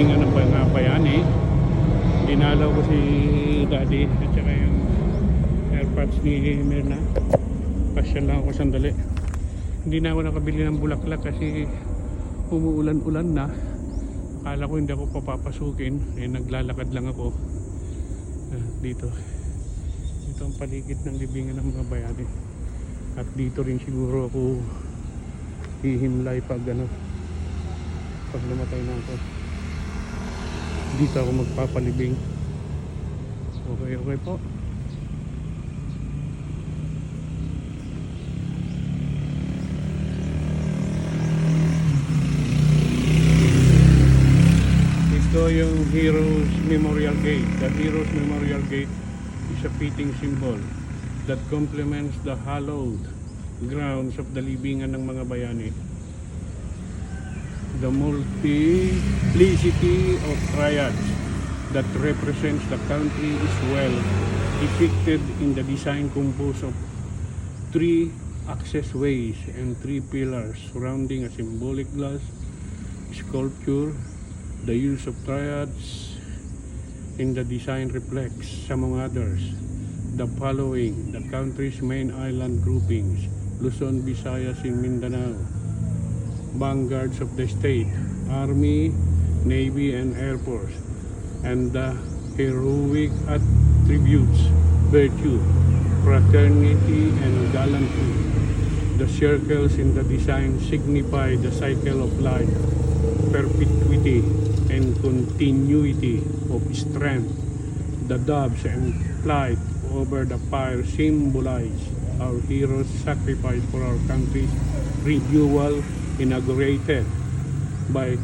libingan ng mga bayani. Dinalaw ko si Daddy at saka yung airpods ni Mirna. Pasyal lang ako sandali. Hindi na ako nakabili ng bulaklak kasi umuulan-ulan na. Akala ko hindi ako papapasukin. Eh, naglalakad lang ako. Ah, dito. Dito ang paligid ng libingan ng mga bayani. At dito rin siguro ako hihimlay pag ano pag namatay na ako dito ako magpapalibing. Okay okay po. Ito yung Heroes Memorial Gate. The Heroes Memorial Gate is a fitting symbol that complements the hallowed grounds of the libingan ng mga bayani the multiplicity of triads that represents the country is well depicted in the design composed of three access ways and three pillars surrounding a symbolic glass sculpture. The use of triads in the design reflects, among others, the following the country's main island groupings Luzon, Visayas, and Mindanao vanguards of the state, Army, Navy, and Air Force, and the heroic attributes, virtue, fraternity, and gallantry. The circles in the design signify the cycle of life, perpetuity, and continuity of strength. The doves and flight over the fire symbolize our heroes' sacrifice for our country's renewal inaugurated by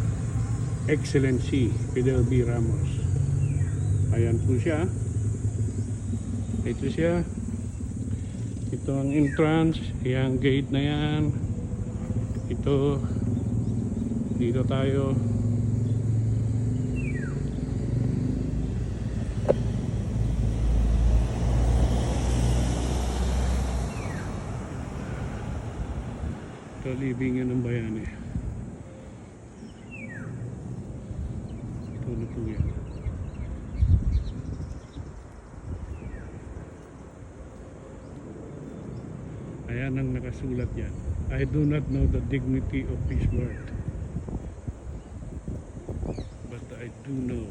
Excellency Fidel B. Ramos. Ayan po siya. Ito siya. Ito ang entrance. Yung gate na yan. Ito. Dito tayo. Libingan ng bayani. Na po yan. Ayan ang nakasulat yan. I do not know the dignity of his word. But I do know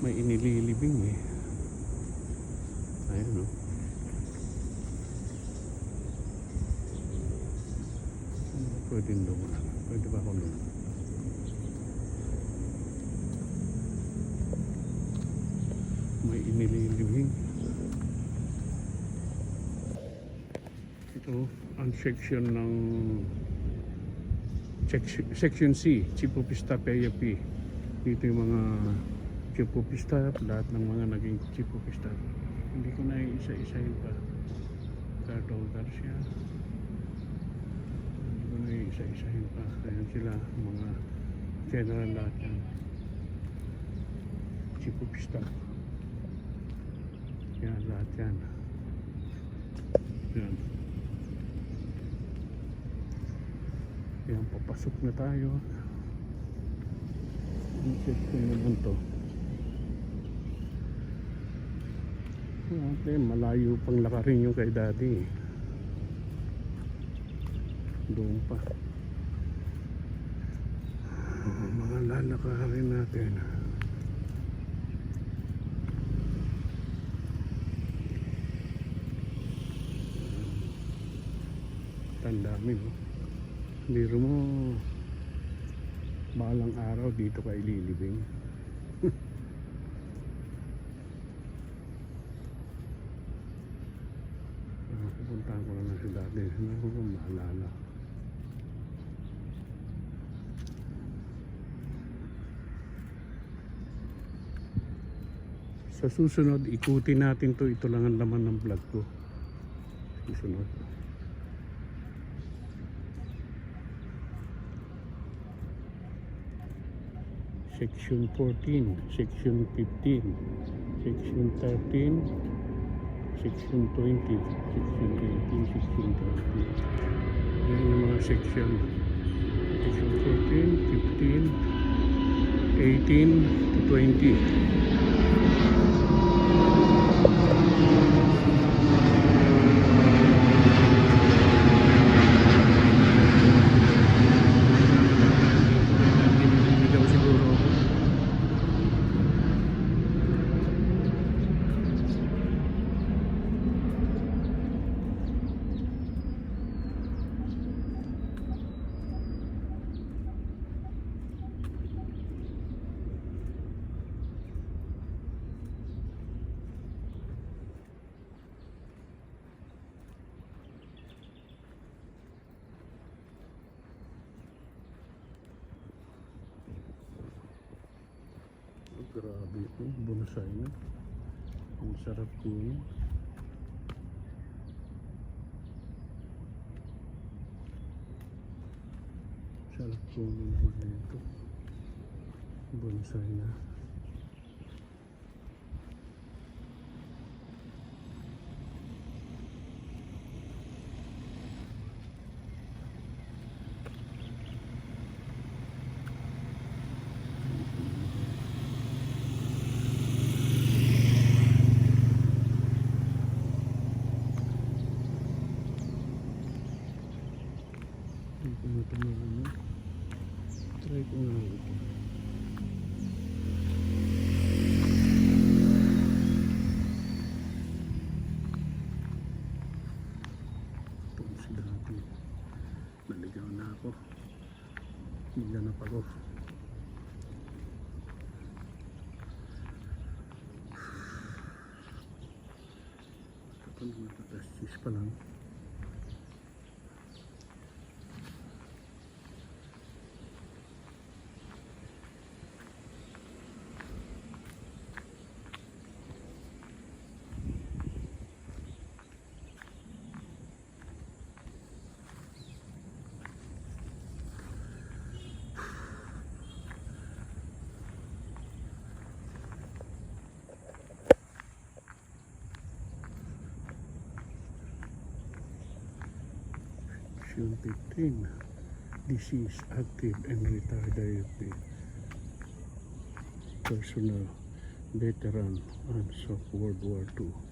May inililibing eh. Ayun o. Pwede doon. Pwede ba ako doon? inililibing. Ito ang section ng section, C, Staff AFP. Dito yung mga Chief of Staff, lahat ng mga naging Chief of Staff. Hindi ko na isa-isahin pa. Ricardo Garcia. Hindi ko na isa-isahin pa. Ayan sila, mga general lahat yan. Chief of Staff. Yan, lahat yan. Yan. Yan, papasok na tayo. Ang section naman to. Ate, malayo pang lakarin yung kay daddy. Doon pa. Ah, Mga lalakarin natin. Tandami, no? Biro mo, balang araw dito kay Lilibing. Ah, pupuntahan ko na lang si dati. Hindi ko pa maalala. Sa susunod, ikutin natin to. Ito lang ang laman ng vlog ko. Susunod. Section 14, Section 15, Section 13, Section 20, Section 18, Section 20. Yan yung mga section. Section 14, 15, 18 to 20. Nililigaw siguro ako. Oh, grabe ito, bonsai na. Ang sarap kunin. Sarap kunin naman ito. Bonsai na. Hindi ko na ito ano. Try ko nga ito. Itong si dati. Naligaw na ako. Maghanap ako. Ito na nakatastis pa lang. Section 15 Deceased, active and retired Personnel Veteran and of World War II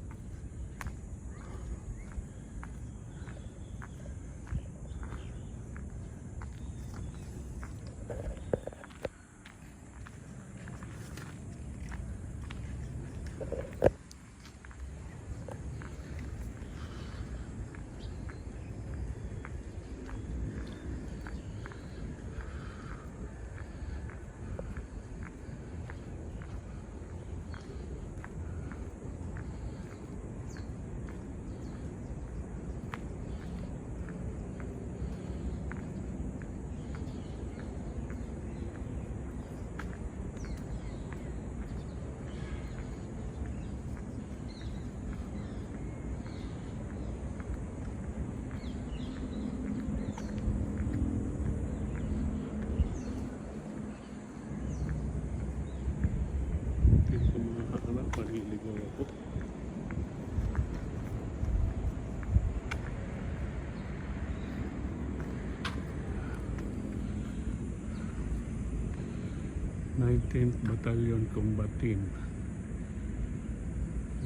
19th Battalion Combat Team.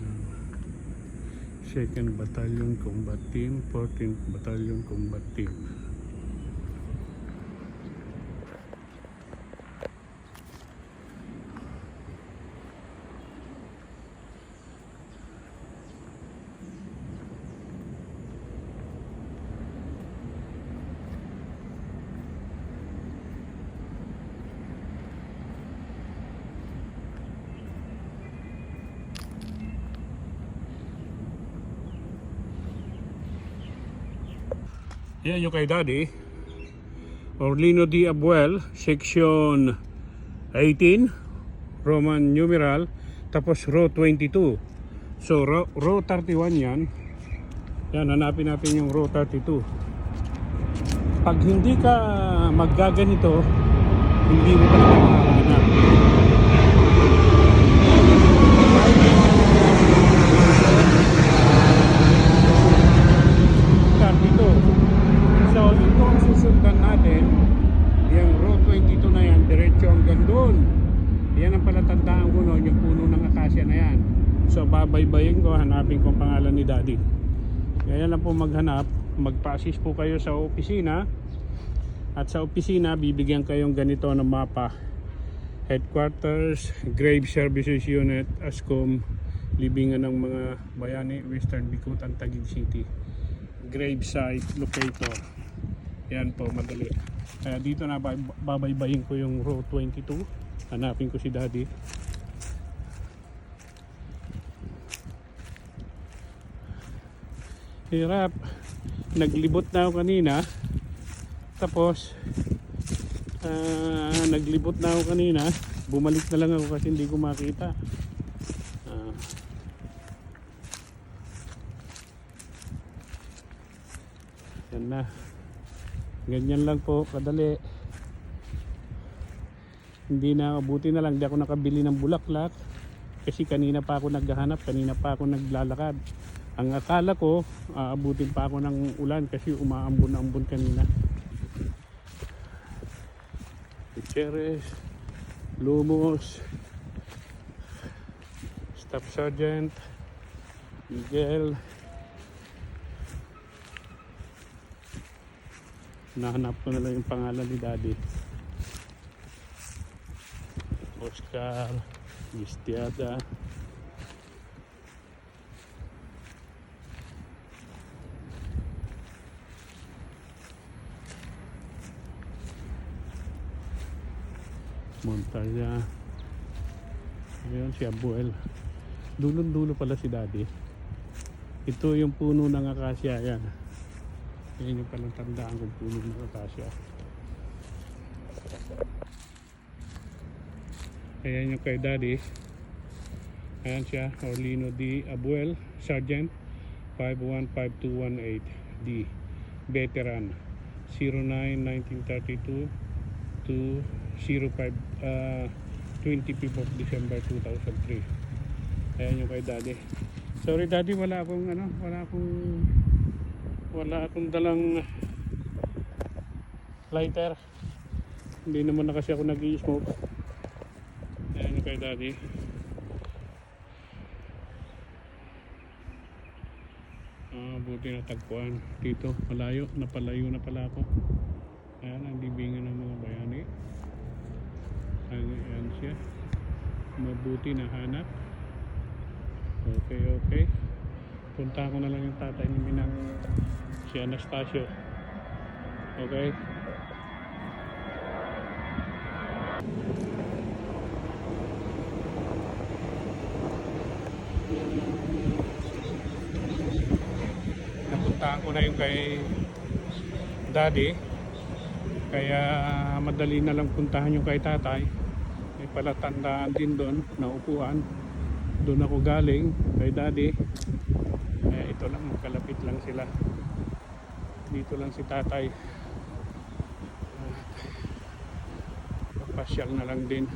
Uh, 2nd Battalion Combat Team, 14th Battalion Combat Team. Yan yung kay Daddy. Orlino D. Abuel, section 18, Roman numeral, tapos row 22. So row, row 31 yan. Yan, hanapin natin yung row 32. Pag hindi ka maggaganito, hindi mo talaga makahanap. dito. So, ito ang susundan natin. Yung road 22 na yan, diretso hanggang doon. Yan ang palatandaan ko noon, yung puno ng akasya na yan. So, babaybayin ko, hanapin ko ang pangalan ni Daddy. Kaya lang po maghanap, magpa-assist po kayo sa opisina. At sa opisina, bibigyan kayong ganito ng mapa. Headquarters, Grave Services Unit, ASCOM, libingan ng mga bayani, Western Bikutan, Taguig City gravesite locator. Yan po, madali. Kaya dito na bay- babaybayin ko yung row 22. Hanapin ko si daddy. Hirap. Naglibot na ako kanina. Tapos, ah, naglibot na ako kanina. Bumalik na lang ako kasi hindi ko makita. Ah, Yan na. Ganyan lang po, kadali. Hindi na, buti na lang, di ako nakabili ng bulaklak. Kasi kanina pa ako naghahanap, kanina pa ako naglalakad. Ang akala ko, aabutin pa ako ng ulan kasi umaambon-ambon kanina. Gutierrez, Lumos, Staff Sergeant, Miguel, Nahanap ko na lang yung pangalan ni Daddy. Oscar Gistiada. Montalya. Ayun si Abuel. Dulong-dulo pala si Daddy. Ito yung puno ng akasya. Yan. Yan yung palang tandaan kung puno ng akasya. Ayan yung kay Daddy. Ayan siya, Orlino D. Abuel, Sergeant 515218D. Veteran 09-1932 to 05 uh, 25th of December 2003. Ayan yung kay Daddy. Sorry Daddy, wala akong ano, wala akong wala akong dalang lighter. Hindi naman na kasi ako nag-i-smoke. Ayan yung kay daddy. Ah, buti na tagpuan. Dito malayo napalayo na pala ako. Ayan ang libingan ng mga ayan, siya. Mabuti na hanap. Okay okay. Punta ko na lang yung tatay ni Minang. Si Anastasio. Okay. Napuntahan ko na yung kay daddy. Kaya madali na lang puntahan yung kay tatay palatandaan din doon na upuan doon ako galing kay daddy. Eh, ito lang magkalapit lang sila. Dito lang si tatay. Pasyal na lang din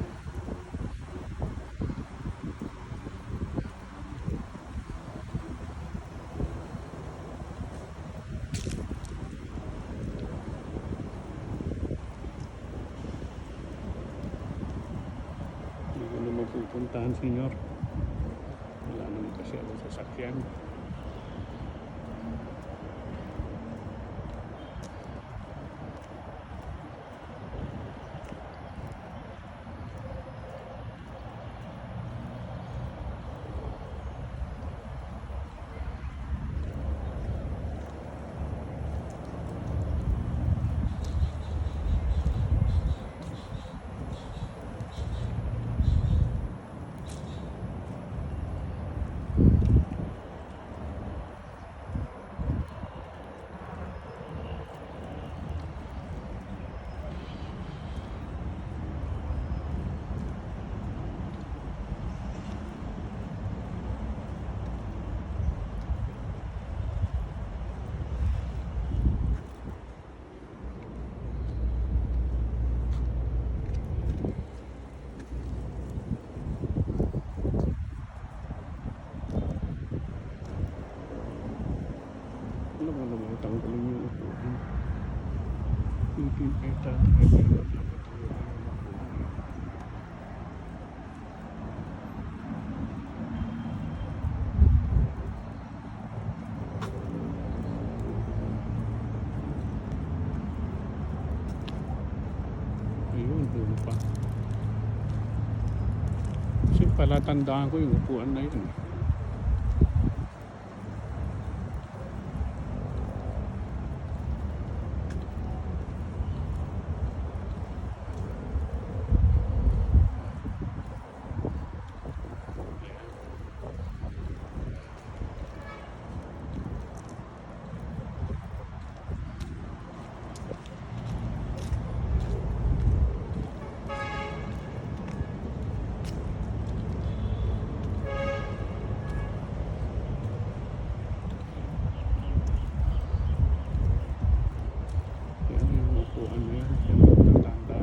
Kasi pala tandaan ko yung upuan na yun. eh. Yan yung upuan na yan. Yan yung tatanda.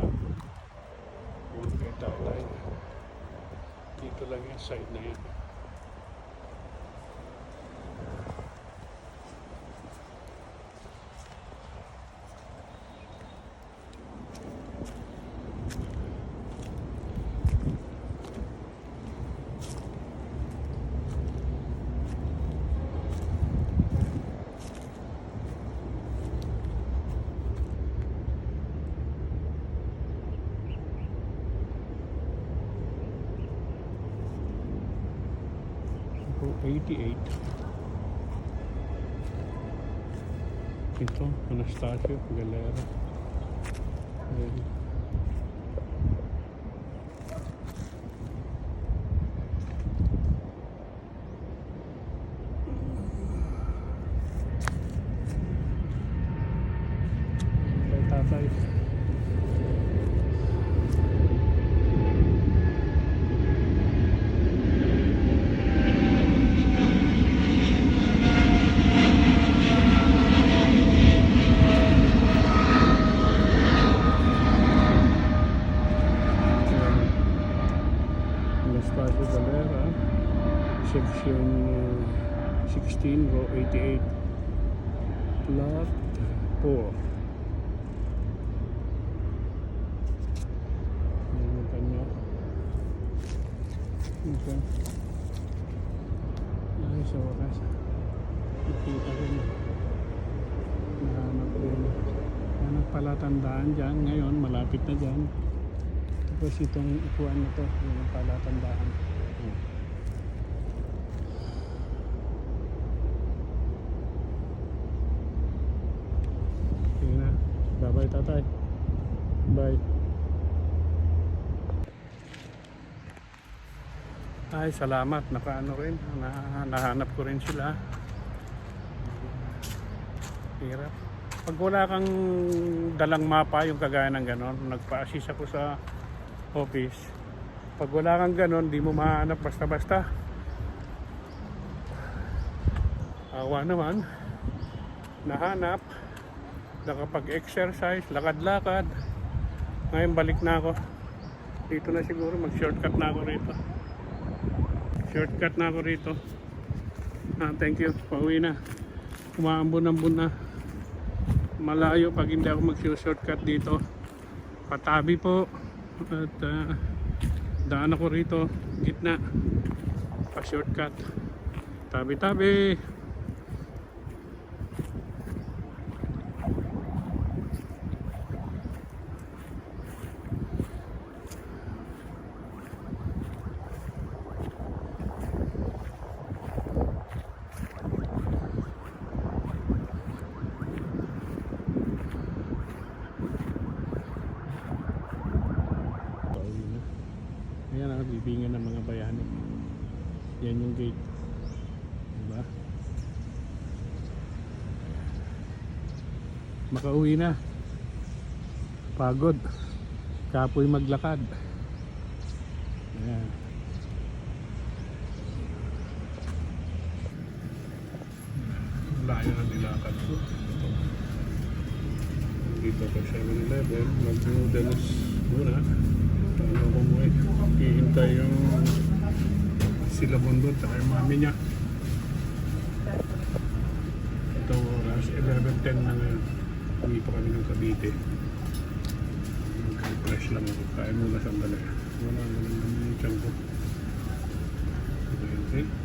Huwag kay tatay. Dito lang yung side na yan. Ako, 88. Ito, Anastasio Galera. Ayan. Kay tatay. Anastasio Galera, section uh, 16, row 88, plot 4. Yan yung kanya. Okay. Ay, sa wakas. Nakita rin. Nahanap rin. Yan ang palatandaan dyan. Ngayon, malapit na dyan. Tapos itong upuan na to, yun ang palatandaan. Ay, salamat. Nakaano rin. Na, nahanap ko rin sila. Hirap. Pag wala kang dalang mapa, yung kagaya ng ganon, nagpa-assist ako sa office. Pag wala kang ganon, di mo mahanap basta-basta. Awa naman. Nahanap. Nakapag-exercise, lakad-lakad. Ngayon balik na ako. Dito na siguro, mag-shortcut na ako rito. Shortcut na ako rito. Ah, thank you. Pauwi na. Umaambon-ambon na. Malayo pag hindi ako mag-shortcut dito. Patabi po. At ah, daan ako rito. gitna. Pa-shortcut. Tabi-tabi. Pauwi na. Ayan ang bibingan ng mga bayani. Yan yung gate. Diba? Makauwi na. Pagod. Kapoy maglakad. Ayan. Layo na nilakad ko. Dito ko 7-Eleven. Mag-noodles muna. Ano ko mo eh. Hihintay yung sila bundod at yung mami niya. Ito oras 11.10 na ngayon. Uwi pa kami ng Cavite. Mag-refresh lang ako. Kain muna sandali. Wala naman naman yung tiyan ko. Okay, okay.